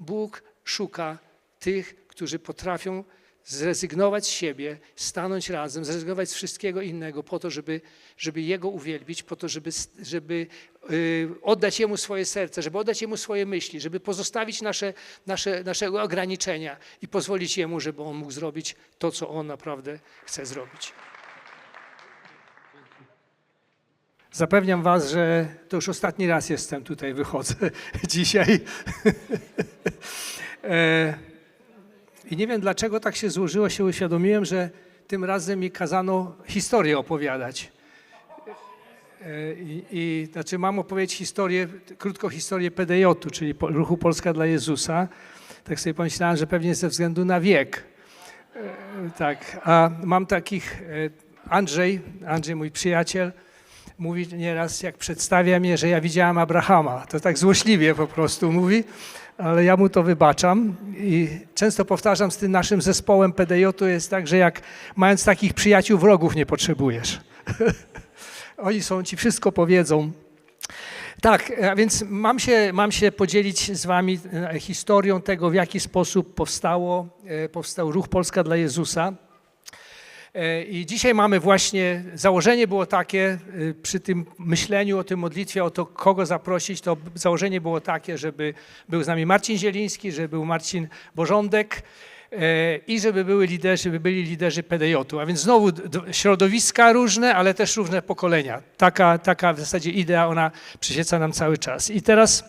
Bóg szuka tych, którzy potrafią zrezygnować z siebie, stanąć razem, zrezygnować z wszystkiego innego po to, żeby, żeby Jego uwielbić, po to, żeby, żeby y, oddać Jemu swoje serce, żeby oddać Jemu swoje myśli, żeby pozostawić nasze, nasze, nasze ograniczenia i pozwolić Jemu, żeby On mógł zrobić to, co On naprawdę chce zrobić. Zapewniam Was, że to już ostatni raz jestem tutaj, wychodzę dzisiaj. E, I nie wiem dlaczego tak się złożyło, się uświadomiłem, że tym razem mi kazano historię opowiadać. E, I, i znaczy mam opowiedzieć historię, krótką historię PDJ-u, czyli Ruchu Polska dla Jezusa. Tak sobie pomyślałem, że pewnie ze względu na wiek. E, Tak, a mam takich, Andrzej, Andrzej mój przyjaciel, mówi nieraz, jak przedstawia mnie, że ja widziałem Abrahama. To tak złośliwie po prostu mówi, ale ja mu to wybaczam. I często powtarzam z tym naszym zespołem PDJ to jest tak, że jak mając takich przyjaciół, wrogów nie potrzebujesz. Oni są, ci wszystko powiedzą. Tak, a więc mam się, mam się podzielić z Wami e, historią tego, w jaki sposób powstało, e, powstał Ruch Polska dla Jezusa. E, I dzisiaj mamy właśnie, założenie było takie, e, przy tym myśleniu o tym modlitwie, o to, kogo zaprosić, to założenie było takie, żeby był z nami Marcin Zieliński, żeby był Marcin Bożądek e, i żeby były liderzy, żeby byli liderzy PDJ-u. A więc znowu środowiska różne, ale też różne pokolenia. Taka, taka w zasadzie idea, ona przyświeca nam cały czas. I teraz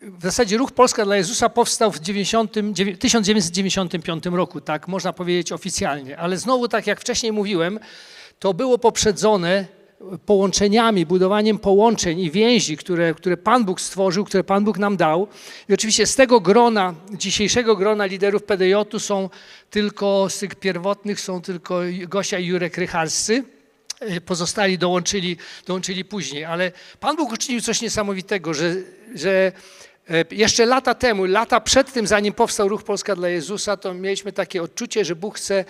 w zasadzie Ruch Polska dla Jezusa powstał w 90, dziewię- 1995 roku, tak można powiedzieć oficjalnie, ale znowu, tak jak wcześniej mówiłem, to było poprzedzone połączeniami, budowaniem połączeń i więzi, które, które Pan Bóg stworzył, które Pan Bóg nam dał. I oczywiście z tego grona, dzisiejszego grona liderów PDJ-u są tylko, z tych pierwotnych są tylko Gosia i Jurek Rychalscy. E, pozostali dołączyli, dołączyli później. Ale Pan Bóg uczynił coś niesamowitego, że, że e, jeszcze lata temu, lata przed tym, zanim powstał Ruch Polska dla Jezusa, to mieliśmy takie odczucie, że Bóg chce,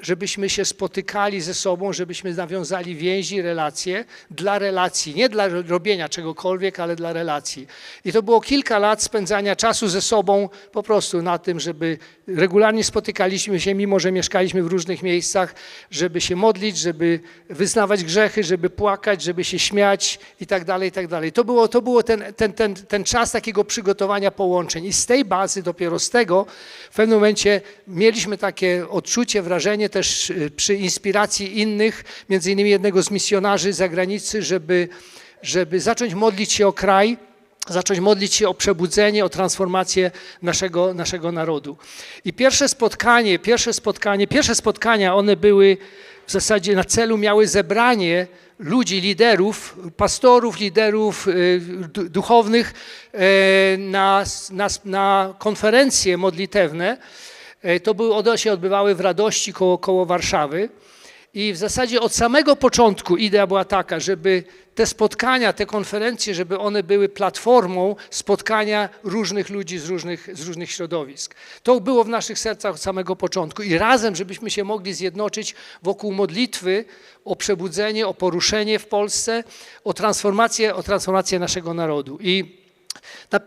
żebyśmy się spotykali ze sobą, żebyśmy nawiązali więzi, relacje dla relacji, nie dla robienia czegokolwiek, ale dla relacji. I to było kilka lat spędzania czasu ze sobą po prostu na tym, żeby regularnie spotykaliśmy się, mimo że mieszkaliśmy w różnych miejscach, żeby się modlić, żeby wyznawać grzechy, żeby płakać, żeby się śmiać i tak dalej, i tak dalej. To było, to było ten, ten, ten, ten czas takiego przygotowania połączeń. I z tej bazy, dopiero z tego, w pewnym momencie mieliśmy takie odczucie, wrażenie też y, przy inspiracji innych, między innymi jednego z misjonarzy z zagranicy, żeby, żeby zacząć modlić się o kraj, zacząć modlić się o przebudzenie, o transformację naszego, naszego narodu. I pierwsze spotkanie, pierwsze spotkanie, pierwsze spotkania, one były w zasadzie na celu miały zebranie ludzi, liderów, pastorów, liderów y, du- duchownych e, na, na, na konferencje modlitewne. E, To były, one się odbywały w Radości koło, koło Warszawy. I w zasadzie od samego początku idea była taka, żeby te spotkania, te konferencje, żeby one były platformą spotkania różnych ludzi z różnych, z różnych środowisk. To było w naszych sercach od samego początku i razem, żebyśmy się mogli zjednoczyć wokół modlitwy o przebudzenie, o poruszenie w Polsce, o transformację, o transformację naszego narodu. I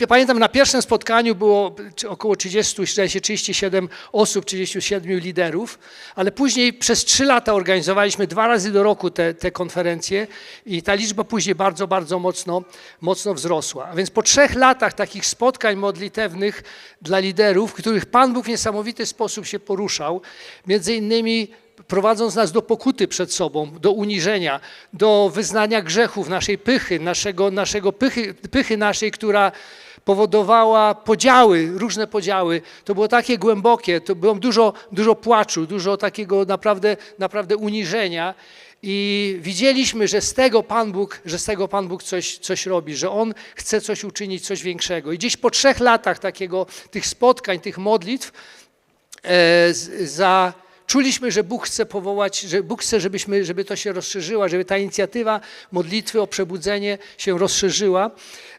pamiętam, na pierwszym spotkaniu było około 30, zdaje się 37 osób, 37 liderów, ale później przez trzy lata organizowaliśmy dwa razy do roku te, te konferencje i ta liczba później bardzo, bardzo mocno, mocno wzrosła. A więc po trzech latach takich spotkań modlitewnych dla liderów, w których Pan Bóg w niesamowity sposób się poruszał, między innymi prowadząc nas do pokuty przed sobą, do uniżenia, do wyznania grzechów, naszej pychy, naszego, naszego pychy, pychy naszej, która powodowała podziały, różne podziały. To było takie głębokie, to było dużo, dużo płaczu, dużo takiego naprawdę, naprawdę uniżenia. I widzieliśmy, że z tego Pan Bóg, że z tego Pan Bóg coś, coś robi, że On chce coś uczynić, coś większego. I gdzieś po trzech latach takiego, tych spotkań, tych modlitw, e, za, czuliśmy, że Bóg chce powołać, że Bóg chce, żebyśmy, żeby to się rozszerzyła, żeby ta inicjatywa modlitwy o przebudzenie się rozszerzyła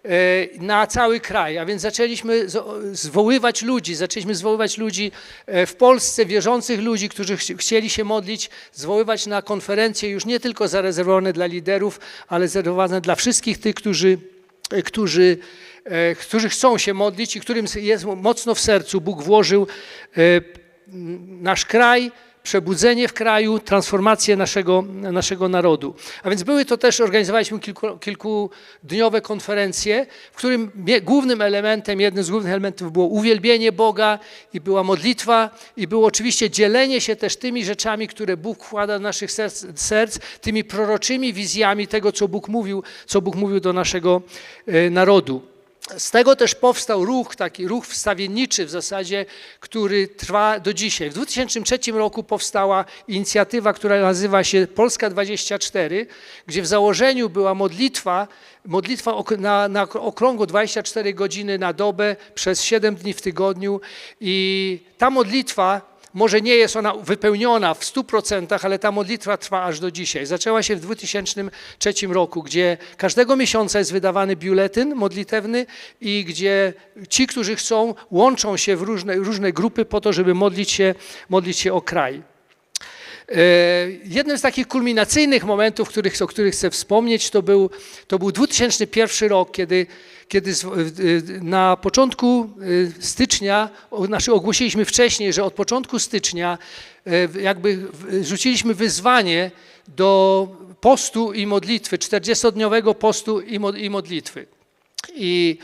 e, na cały kraj. A więc zaczęliśmy zwoływać ludzi, zaczęliśmy zwoływać ludzi e, w Polsce, wierzących ludzi, którzy chci- chcieli się modlić, zwoływać na konferencje już nie tylko zarezerwowane dla liderów, ale zarezerwowane dla wszystkich tych, którzy e, którzy, którzy chcą się modlić i którym jest mocno w sercu. Bóg włożył nasz kraj, przebudzenie w kraju, transformację naszego, naszego narodu. A więc były to też, organizowaliśmy kilku, kilkudniowe konferencje, w którym głównym elementem, jednym z głównych elementów było uwielbienie Boga i była modlitwa i było oczywiście dzielenie się też tymi rzeczami, które Bóg wkłada do naszych serc, serc tymi proroczymi wizjami tego, co Bóg mówił, co Bóg mówił do naszego e, narodu. Z tego też powstał ruch, taki ruch wstawienniczy w zasadzie, który trwa do dzisiaj. W 2003 roku powstała inicjatywa, która nazywa się Polska 24, gdzie w założeniu była modlitwa, modlitwa na, na okrągło 24 godziny na dobę przez 7 dni w tygodniu i ta modlitwa może nie jest ona wypełniona w 100%, ale ta modlitwa trwa aż do dzisiaj. Zaczęła się w 2003 roku, gdzie każdego miesiąca jest wydawany biuletyn modlitewny i gdzie ci, którzy chcą, łączą się w różne, różne grupy po to, żeby modlić się, modlić się o kraj. E, Jednym z takich kulminacyjnych momentów, których, o których chcę wspomnieć, to był, to był 2001 rok, kiedy, kiedy w- na początku e, stycznia, znaczy ogłosiliśmy wcześniej, że od początku stycznia e, jakby rzuciliśmy wyzwanie do postu i modlitwy, 40-dniowego postu i mo- i modlitwy. I,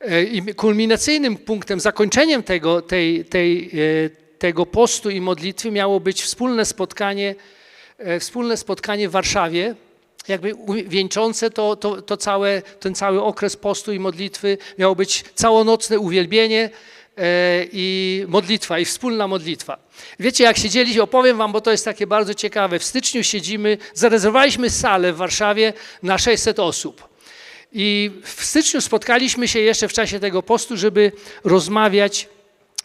e, I kulminacyjnym punktem, zakończeniem tego, tej, tej, e, tego postu i modlitwy miało być wspólne spotkanie, e, wspólne spotkanie w Warszawie, jakby wieńczące to, to, to całe, ten cały okres postu i modlitwy. Miało być całonocne uwielbienie e, i modlitwa, i wspólna modlitwa. Wiecie, jak siedzieliśmy, opowiem wam, bo to jest takie bardzo ciekawe. W styczniu siedzimy, zarezerwowaliśmy salę w Warszawie na 600 osób. I w styczniu spotkaliśmy się jeszcze w czasie tego postu, żeby rozmawiać.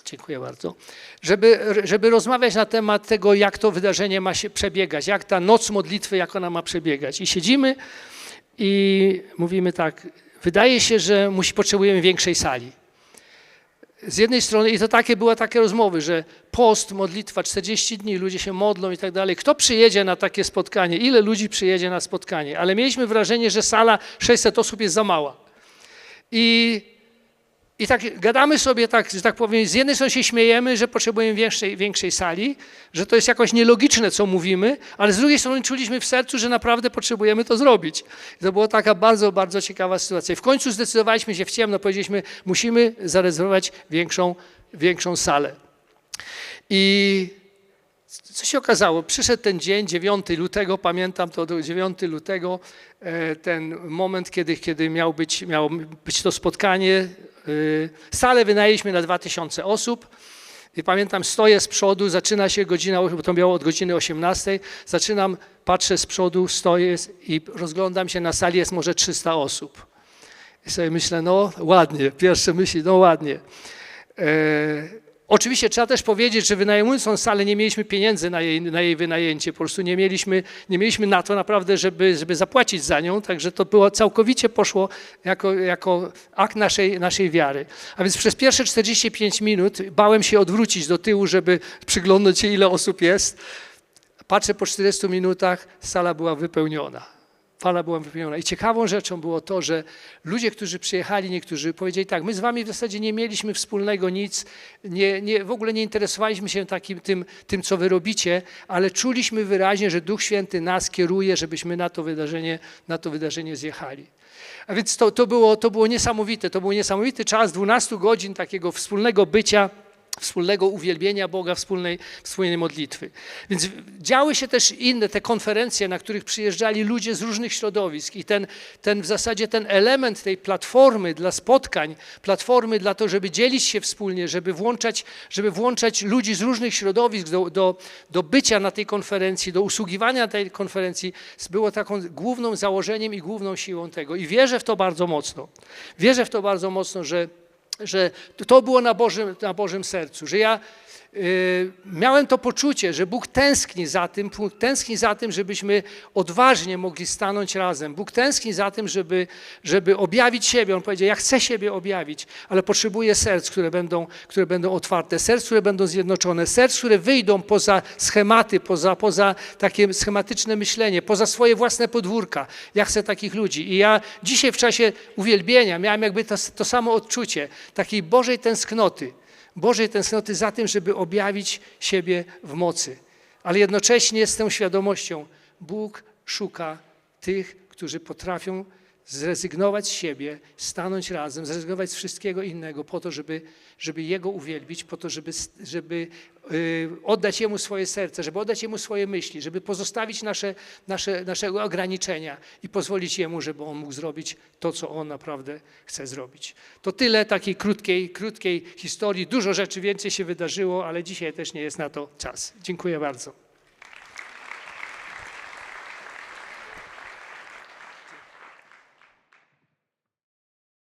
Dziękuję bardzo. Żeby, żeby rozmawiać na temat tego, jak to wydarzenie ma się przebiegać, jak ta noc modlitwy, jak ona ma przebiegać. I siedzimy i mówimy tak, wydaje się, że musi, potrzebujemy większej sali. Z jednej strony, i to takie były takie rozmowy, że post, modlitwa, 40 dni, ludzie się modlą i tak dalej. Kto przyjedzie na takie spotkanie? Ile ludzi przyjedzie na spotkanie? Ale mieliśmy wrażenie, że sala 600 osób jest za mała. I, i tak gadamy sobie, tak, że tak powiem, z jednej strony się śmiejemy, że potrzebujemy większej, większej sali, że to jest jakoś nielogiczne, co mówimy, ale z drugiej strony czuliśmy w sercu, że naprawdę potrzebujemy to zrobić. I to była taka bardzo, bardzo ciekawa sytuacja. I w końcu zdecydowaliśmy się w ciemno, powiedzieliśmy, musimy zarezerwować większą, większą salę. I co się okazało? Przyszedł ten dzień, 9 lutego, pamiętam to, do 9 lutego, e, ten moment, kiedy, kiedy miał być, miało być to spotkanie. E, Salę wynajęliśmy na 2000 osób. I pamiętam, stoję z przodu, zaczyna się godzina, bo to miało od godziny 18, zaczynam, patrzę z przodu, stoję i rozglądam się, na sali jest może 300 osób. I sobie myślę, no ładnie, pierwsze myśli, no ładnie. Oczywiście trzeba też powiedzieć, że wynajmując tą salę nie mieliśmy pieniędzy na jej, na jej wynajęcie, po prostu nie mieliśmy, nie mieliśmy na to naprawdę, żeby, żeby zapłacić za nią, także to było całkowicie poszło jako, jako akt naszej, naszej wiary. A więc przez pierwsze 45 minut bałem się odwrócić do tyłu, żeby przyglądnąć się ile osób jest. Patrzę po 40 minutach, sala była wypełniona. Fala była wypełniona. I ciekawą rzeczą było to, że ludzie, którzy przyjechali, niektórzy powiedzieli tak, my z wami w zasadzie nie mieliśmy wspólnego nic, nie, nie, w ogóle nie interesowaliśmy się takim, tym, tym, co wy robicie, ale czuliśmy wyraźnie, że Duch Święty nas kieruje, żebyśmy na to wydarzenie, na to wydarzenie zjechali. A więc to, to, było, to było niesamowite, to był niesamowity czas 12 godzin takiego wspólnego bycia, wspólnego uwielbienia Boga, wspólnej, wspólnej modlitwy. Więc działy się też inne te konferencje, na których przyjeżdżali ludzie z różnych środowisk i ten, ten w zasadzie ten element tej platformy dla spotkań, platformy dla to, żeby dzielić się wspólnie, żeby włączać, żeby włączać ludzi z różnych środowisk do, do, do bycia na tej konferencji, do usługiwania tej konferencji, było taką główną założeniem i główną siłą tego. I wierzę w to bardzo mocno. Wierzę w to bardzo mocno, że że to było na Bożym, na Bożym sercu, że ja miałem to poczucie, że Bóg tęskni za tym, tęskni za tym, żebyśmy odważnie mogli stanąć razem. Bóg tęskni za tym, żeby, żeby objawić siebie. On powiedział, ja chcę siebie objawić, ale potrzebuję serc, które będą, które będą otwarte, serc, które będą zjednoczone, serc, które wyjdą poza schematy, poza, poza takie schematyczne myślenie, poza swoje własne podwórka. Ja chcę takich ludzi. I ja dzisiaj w czasie uwielbienia miałem jakby to, to samo odczucie takiej Bożej tęsknoty. Bożej tęsknoty za tym, żeby objawić siebie w mocy. Ale jednocześnie z tą świadomością Bóg szuka tych, którzy potrafią zrezygnować z siebie, stanąć razem, zrezygnować z wszystkiego innego po to, żeby, żeby Jego uwielbić, po to, żeby, żeby oddać Jemu swoje serce, żeby oddać Jemu swoje myśli, żeby pozostawić nasze, nasze, naszego ograniczenia i pozwolić Jemu, żeby On mógł zrobić to, co On naprawdę chce zrobić. To tyle takiej krótkiej, krótkiej historii. Dużo rzeczy więcej się wydarzyło, ale dzisiaj też nie jest na to czas. Dziękuję bardzo.